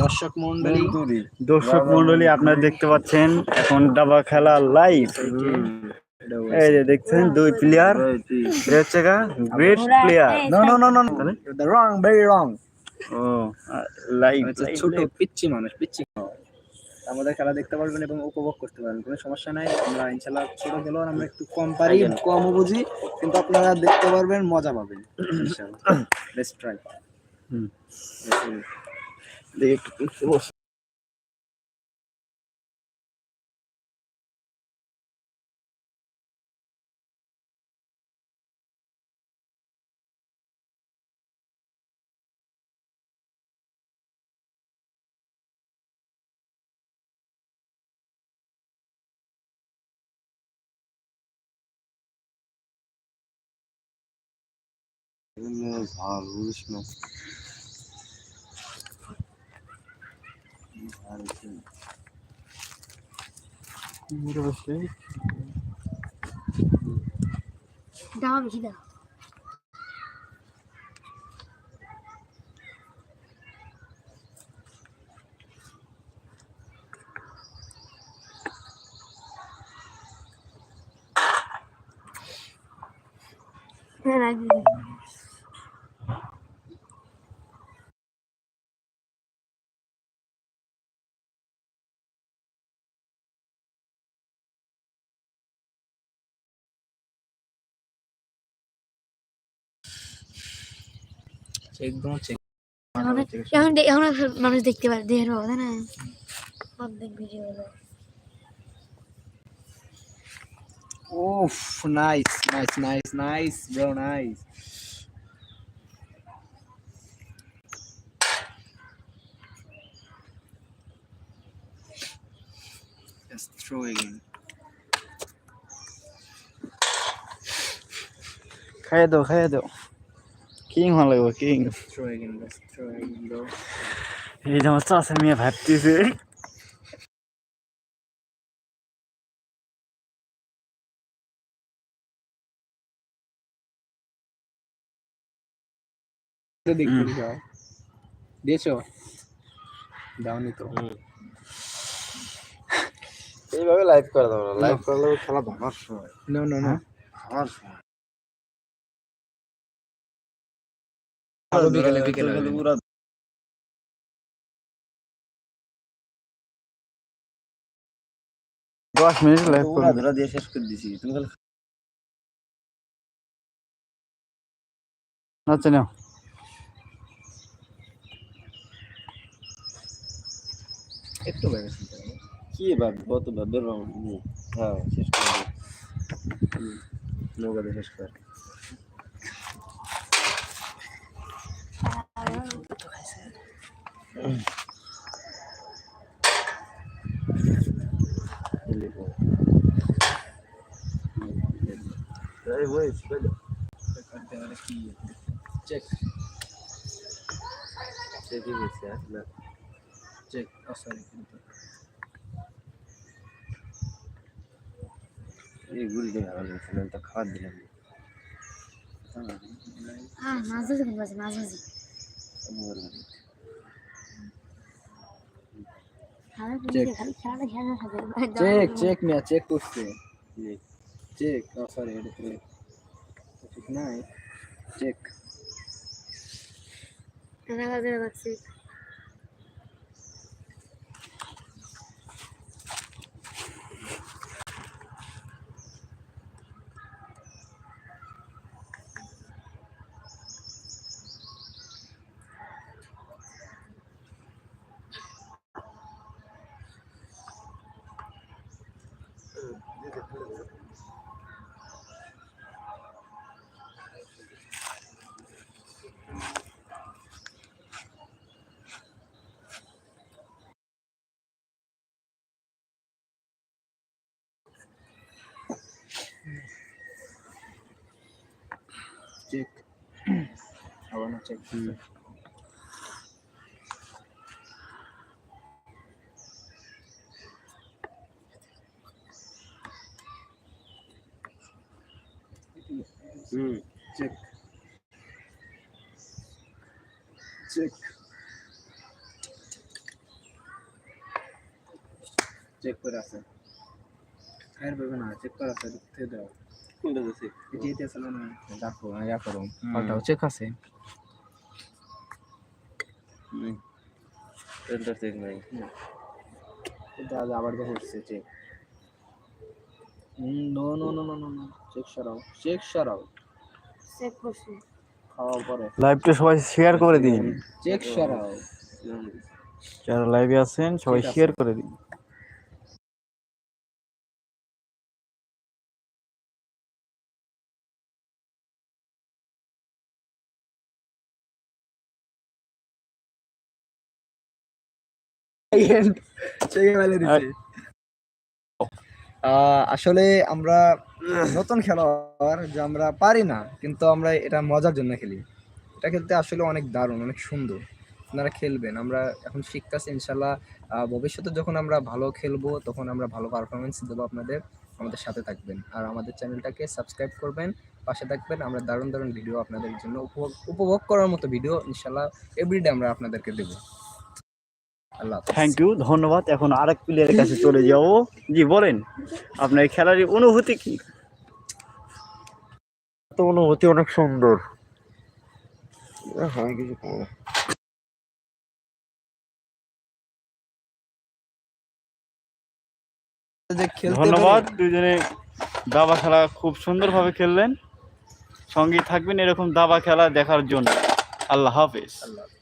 দর্শক মন্ডলী দর্শক মন্ডলী আপনারা দেখতে পাচ্ছেন এখন দাবা খেলা লাইভ এই যে দেখছেন দুই প্লেয়ার হচ্ছে গা great player no no no no wrong very wrong ও লাইভ ছোট পিচ্ছি মানুষ পিচ্ছি আমাদের খেলা দেখতে পারবেন এবং উপভোগ করতে পারবেন। কোনো সমস্যা নাই। আমরা ইনশাল্লাহ ছোট গেলেও আমরা একটু কম পারি কম বুঝি। কিন্তু আপনারা দেখতে পারবেন মজা পাবেন। ইনশাল্লাহ। লেটস ট্রাই うん。うん、で、もう、自分のサーブします。দাও বেশি দাও হ্যাঁ রাখবি একদম চেক এখন এখন মানুষ দেখতে পারে দেহের বাবা তাই না? অর্ধেক ভিডিও হলো। ওফ nice nice nice nice bro nice Just throw again. খাইয়ে দাও খাইয়ে দাও। কিং হওয়া লাগবে কিং. এই আমার চাষা মেয়ে ভাবতেছে। দিয়েছ? দাওনি তো। এইভাবে লাইভ করে দাও লাইভ করলে খেলা ভাঙার সময়। নো নো নো ভাঙার সময়। বিকেলে বিকেলে দশ মিনিট লাইভ পুরা ধরা দিয়ে শেষ করে দিছি। তুমি খালি আচ্ছা নাও। একটু বেড়ে কি ভাববে কত ভাববে হ্যাঁ শেষ করে দিই হুম, নৌকা দিয়ে শেষ কর এই ওই ছিল চেক সে কি হয়েছে না চেক ও সরি এই গুলি দিয়ে ভালো লাগছে না তো খাবার দিলাম। হ্যাঁ মাছ ধরছে কোন মাছ Check. থাকে চেক চেক মিয়া চেক করছে নে, চেক ও সরি এটা তো ঠিক নাই চেক দেখা যায় রাখছি চেক আবার না চেক হুম চেক চেক চেক করে আছে আর বলবে না চেক করে আছে দেখতে দাও কোনটা দেখো ইয়া করো পাল্টাও চেক আছে। নেই চেক নাই। কিন্তু আবার দেখো check no no no no no no check সরাও চেক সরাও। চেক করছি। খাওয়ার পরে। লাইভটা সবাই শেয়ার করে দিন। চেক সরাও। যারা লাইভে আছেন সবাই শেয়ার করে দিন। আসলে আমরা নতুন খেলোয়াড় যে আমরা পারি না কিন্তু আমরা এটা মজার জন্য খেলি। এটা খেলতে আসলে অনেক দারুণ অনেক সুন্দর। আপনারা খেলবেন আমরা এখন শিখতেছি ইনশাল্লাহ ভবিষ্যতে যখন আমরা ভালো খেলব তখন আমরা ভালো পারফরমেন্স দেবো আপনাদের আমাদের সাথে থাকবেন। আর আমাদের চ্যানেলটাকে সাবস্ক্রাইব করবেন পাশে থাকবেন আমরা দারুণ দারুণ ভিডিও আপনাদের জন্য উপভোগ উপভোগ করার মতো ভিডিও ইনশাল্লাহ এভরিডে আমরা আপনাদেরকে দেবো। থ্যাংক ইউ ধন্যবাদ। এখন আরেক প্লেয়ারের কাছে চলে যাব। জি বলেন আপনার এই খেলার অনুভূতি কি? তো অনুভূতি অনেক সুন্দর। হ্যাঁ কিছু ধন্যবাদ দুজনে দাবা খেলা খুব সুন্দরভাবে খেললেন। সঙ্গে থাকবেন এরকম দাবা খেলা দেখার জন্য। আল্লাহ হাফেজ। আল্লাহ হাফেজ।